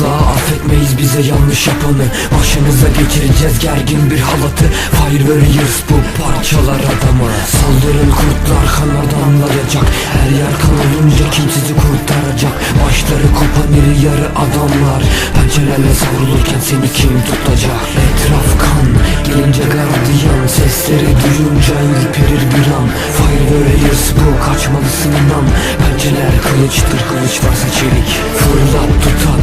Asla affetmeyiz bize yanlış yapanı. Başımıza geçireceğiz gergin bir halatı. Fire Warriors bu parçalar adamı. Saldırın kurtlar kan adamlayacak. Her yer kan olunca kim sizi kurtaracak? Başları kopan iri yarı adamlar. Pençelerle savrulurken seni kim tutacak? Etraf kan gelince gardiyan. Sesleri duyunca ürperir bir an. Fire Warriors bu kaçmalısın inan. Pençeler kılıçtır kılıç varsa çelik. Fırlat tutan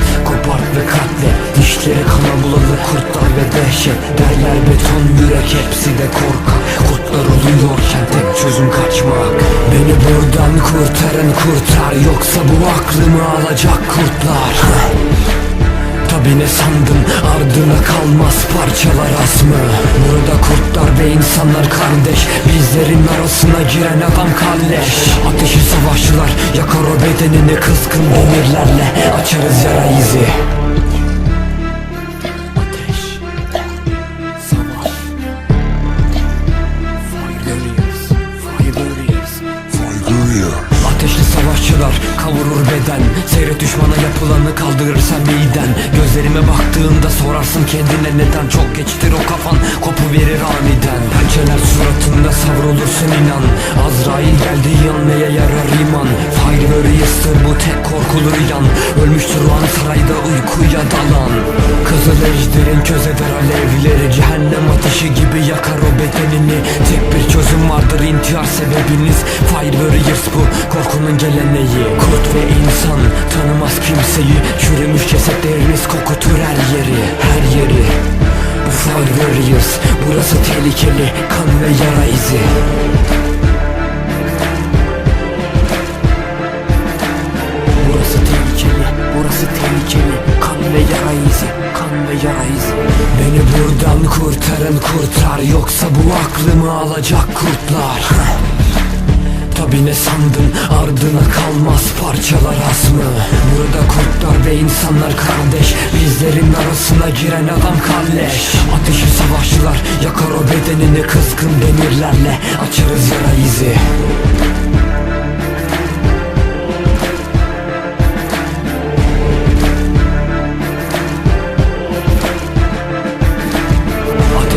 kopart ve katle Dişleri kana bulalı kurtlar ve dehşet. Derler beton yürek hepsi de korkak. Kurtlar oluyorken tek çözüm kaçmak. Beni buradan kurtarın kurtar. Yoksa bu aklımı alacak kurtlar Tabi ne sandın ardına kalmaz parçalar asmı Burada kurtlar ve insanlar kardeş Bizlerin arasına giren adam kalleş Ateşi savaşçılar yakar o bedenini kızgın demirlerle Açarız yara izi savaşçılar kavurur beden. Seyret düşmana yapılanı kaldırır sen miden. Gözlerime baktığında sorarsın kendine neden. Çok geçtir o kafan kopu verir aniden. Pençeler suratında savrulursun inan. Azrail geldiği Ölmüştür o an sarayda uykuya dalan. Kızıl ejderin köz eder alevleri Cehennem ateşi gibi yakar o bedenini. Tek bir çözüm vardır intihar sebebiniz. Fire Warriors bu korkunun geleneği. Kurt ve insan tanımaz kimseyi. Çürümüş cesetleriniz kokutur her yeri Her yeri. Bu Fire Warriors burası tehlikeli kan ve yara izi izi Beni buradan kurtarın kurtar. Yoksa bu aklımı alacak kurtlar. Tabi ne sandın? Ardına kalmaz parçalar asmı. Burada kurtlar ve insanlar kardeş. Bizlerin arasına giren adam kalleş Ateşi savaşçılar yakar o bedenini kızgın demirlerle. Açarız yara izi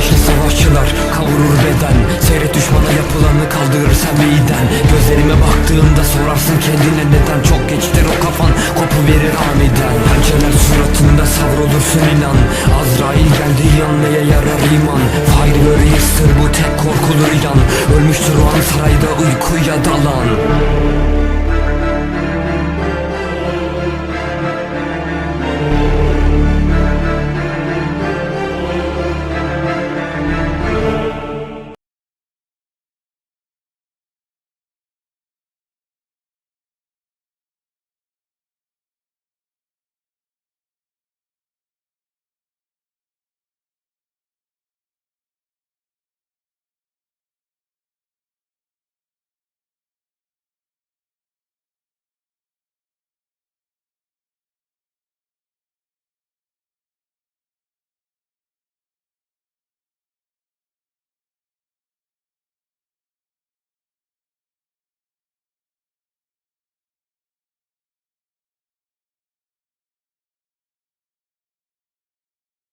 Ateşli savaşçılar kavurur beden. Seyret düşmana yapılanı kaldırır sen meyden Gözlerime baktığında sorarsın kendine neden. Çok geçtir o kafan kopu verir aniden. Pençeler suratında savrulursun inan. Azrail geldiği an neye yarar iman. Fire Warriors'tır bu tek korkulur yan Ölmüştür o an sarayda uykuya dalan